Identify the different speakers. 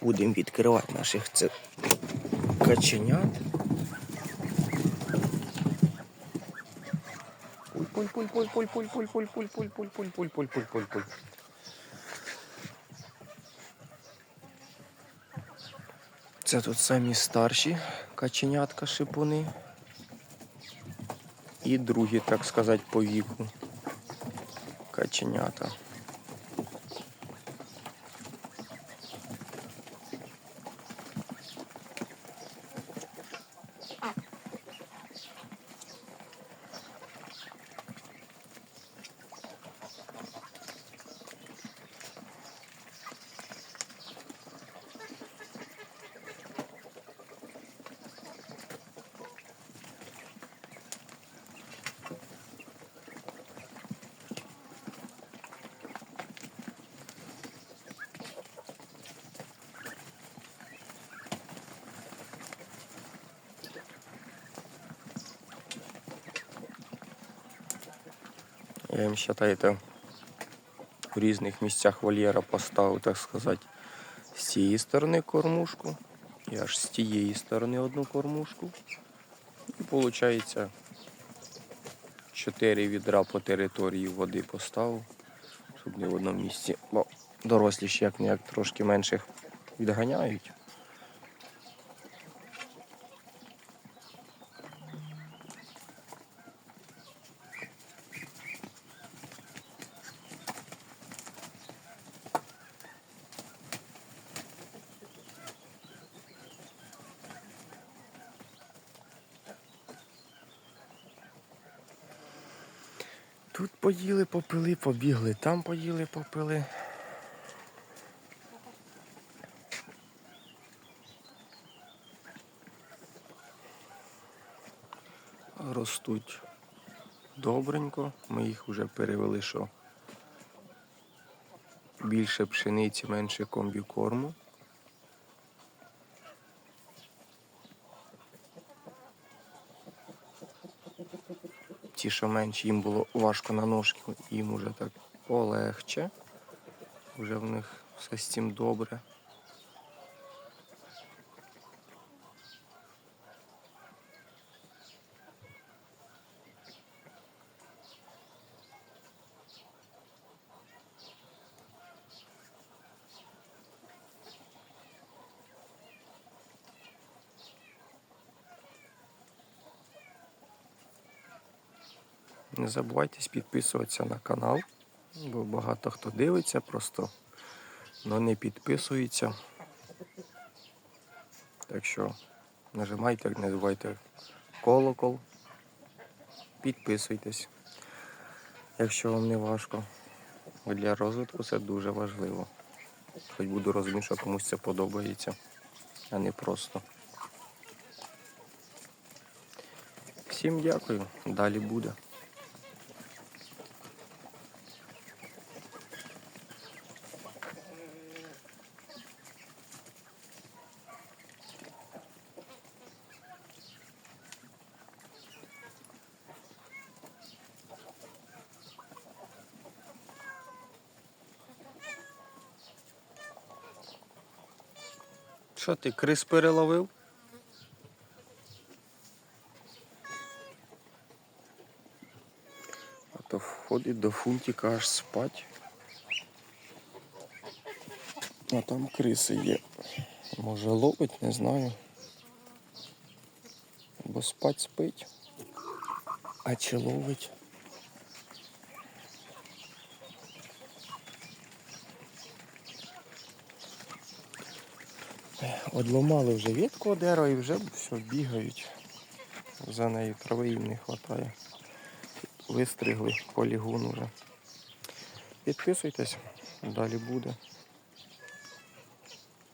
Speaker 1: Будемо відкривати наших це каченят. Пуль-пуль-пуль-пуль-пуль-пуль-пуль-пуль-пуль-пуль-пуль-пуль-пуль-пуль-пуль. Це тут самі старші каченятка шипуни. І другі, так сказати, по віку каченята. Вважаєте, в різних місцях вольєра поставив, так сказати, з цієї сторони кормушку і аж з тієї сторони одну кормушку. І виходить, чотири відра по території води поставив, щоб не в одному місці. Бо дорослі ще як ніяк трошки менших відганяють. Тут поїли, попили, побігли, там поїли, попили. Ростуть добренько. Ми їх вже перевели, що більше пшениці, менше комбікорму. Ті, що менші, їм було важко на ножки, їм уже так полегче. Вже в них все з цим добре. Не забувайте підписуватися на канал, бо багато хто дивиться, просто але не підписується. Так що нажимайте, не забувайте колокол, підписуйтесь, якщо вам не важко. Для розвитку це дуже важливо. Хоч буду розуміти, що комусь це подобається, а не просто. Всім дякую, далі буде. Що ти, крис переловив? А то входить до фунтика аж спать. А там криси є. Може ловить, не знаю. Бо спать спить. А чи ловить? Одломали вже ветку від дерева і вже все бігають. За нею трави їм не вистачає. Вистригли полігон уже. Підписуйтесь, далі буде.